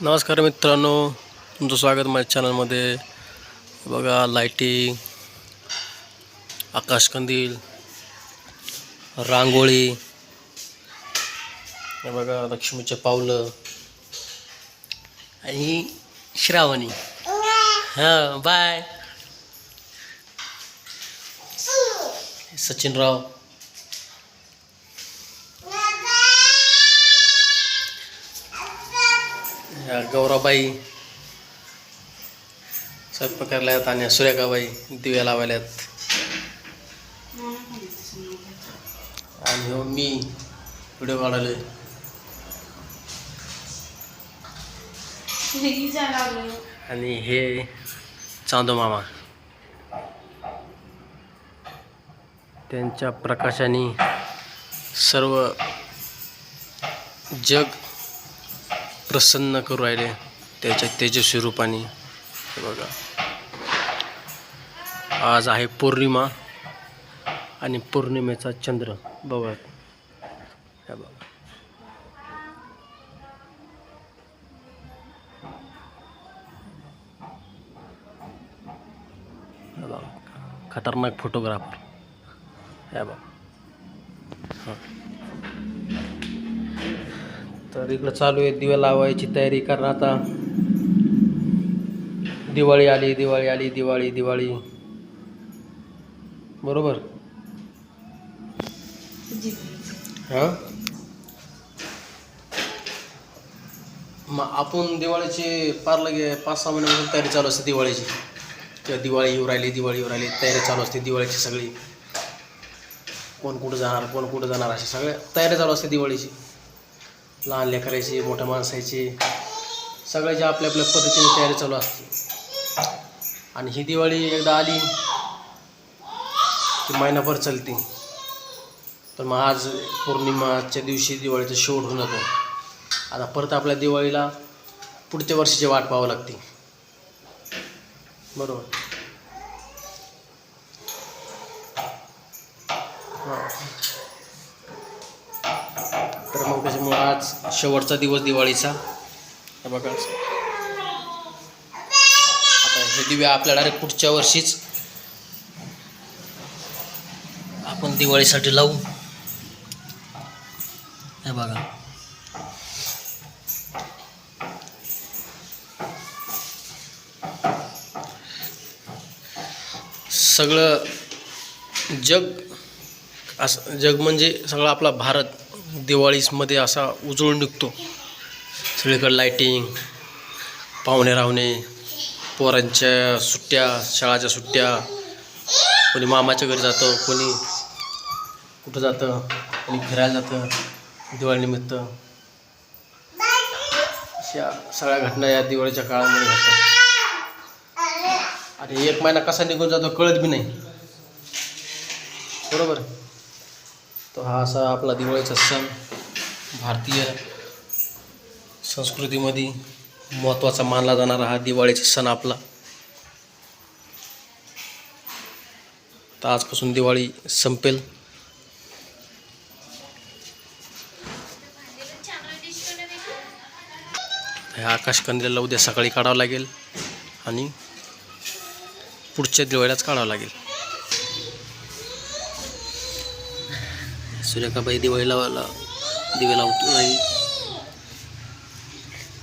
नमस्कार मित्रांनो तुमचं स्वागत माझ्या चॅनलमध्ये. बघा लाईटिंग आकाशकंदील रांगोळी. हे बघा लक्ष्मीचे पावलं. आणि श्रावणी. हां बाय सचिनराव. गौराबाई स्वयंपाक करायला आहेत आणि सुरेखाबाई दिव्या लावायला आहेत आणि हो मी व्हिडिओ काढायला आणि हे चांदो मामा. त्यांच्या प्रकाशाने सर्व जग प्रसन्न करू राहिले त्याच्या तेजस्वी रूपाने. बघा. आज आहे पौर्णिमा आणि पौर्णिमेचा चंद्र. बघा. बघा. हे बघा. खतरनाक फोटोग्राफर हे बघा. हां. तर इकडं चालू आहे दिवे लावायची तयारी कारण आता. दिवाळी आली दिवाळी आली दिवाळी दिवाळी. बरोबर? हां? मग आपण दिवाळीची पार लगे पाच सहा महिन्यापासून तयारी चालू असते दिवाळीची. किंवा दिवाळी येऊ राहिली दिवाळी येऊ राहिली तयारी चालू असते दिवाळीची सगळी. कोण कुठं जाणार कोण कुठं जाणार अशी सगळ्या तयारी चालू असते दिवाळीची. लहान लेकरायची मोठ्या माणसायची सगळ्याची आपल्या आपल्या पद्धतीने तयारी चालू असते. आणि ही दिवाळी एकदा आली की महिनाभर चालते. तर मग आज पौर्णिमाच्या दिवशी दिवाळीचा शेवट होऊन जातो. आता परत आपल्या दिवाळीला पुढच्या वर्षीची वाट पाहावं लागते. बरोबर? हां. तर मग त्याच्यामुळं आज शेवटचा दिवस दिवाळीचा. हे बघा. आता हे दिवे आपल्या डायरेक्ट पुढच्या वर्षीच आपण दिवाळीसाठी लावू. हे बघा. सगळं जग असं जग म्हणजे सगळा आपला भारत. दिवाळीमध्ये असा उजळून निघतो. सगळीकडे लाईटिंग पाहुणे रावणे पोरांच्या सुट्ट्या शाळाच्या सुट्ट्या कोणी मामाच्या घरी जातं कोणी कुठं जातं कोणी फिरायला जातं दिवाळीनिमित्त. अशा सगळ्या घटना या दिवाळीच्या काळामध्ये घडतात. आणि एक महिना कसा निघून जातो कळत बी नाही. बरोबर? तर हा असा आपला दिवाळीचा सण. भारतीय संस्कृतीमध्ये महत्त्वाचा मानला जाणारा हा दिवाळीचा सण आपला. तर आजपासून दिवाळी संपेल. हे आकाशकंदीला उद्या सकाळी काढावं लागेल आणि पुढच्या दिवाळीलाच काढावं लागेल. सूर्यकाबाई दिवाळीला वाला दिवे लावतो आहे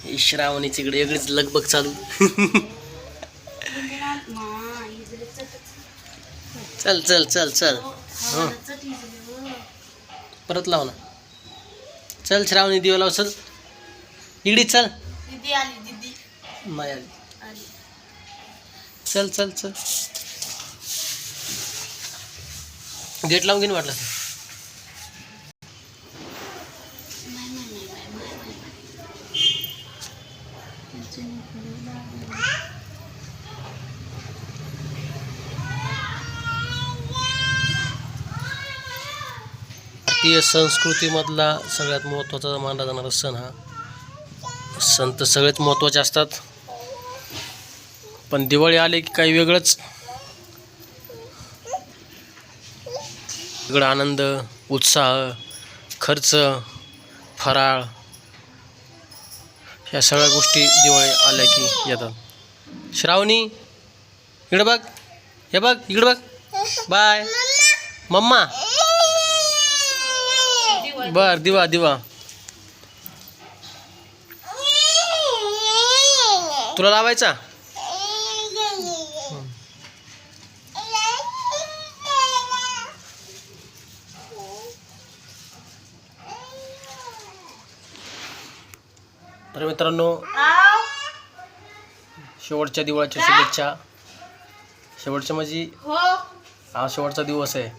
ही श्रावणीची इकडे वेगळीच लगबग चालू. चल चल चल चल. हं. परत लाव ना. चल श्रावणी दिवा लाव चल. इकडे चल. दीदी आली दीदी. माया आली. चल चल चल. गेट लावून घेऊन वाटलं भारतीय संस्कृतीमधला सगळ्यात महत्त्वाचा मानला जाणारा सण हा. सण तर सगळेच महत्त्वाचे असतात. पण दिवाळी आले की काही वेगळंच. वेगळा आनंद उत्साह खर्च फराळ ह्या सगळ्या गोष्टी दिवाळी आल्या की येतात. श्रावणी इकडं बघ हे बघ इकडं बघ. बाय. मम्मा. बर दिवा दिवा. तुला लावायचा? तर मित्रांनो शेवटच्या दिवाळीच्या शुभेच्छा. शेवटच्या म्हणजे हो. हा शेवटचा दिवस आहे.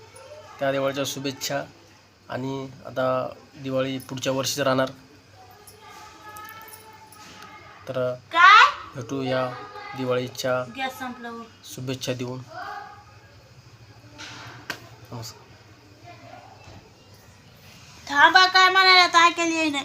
त्या दिवाळीच्या शुभेच्छा. आणि आता दिवाळी पुढच्या वर्षीच राहणार. तर भेटू या दिवाळीच्या शुभेच्छा देऊन. नमस्कार. थांबा काय म्हणायला तर ऐकायला येईना.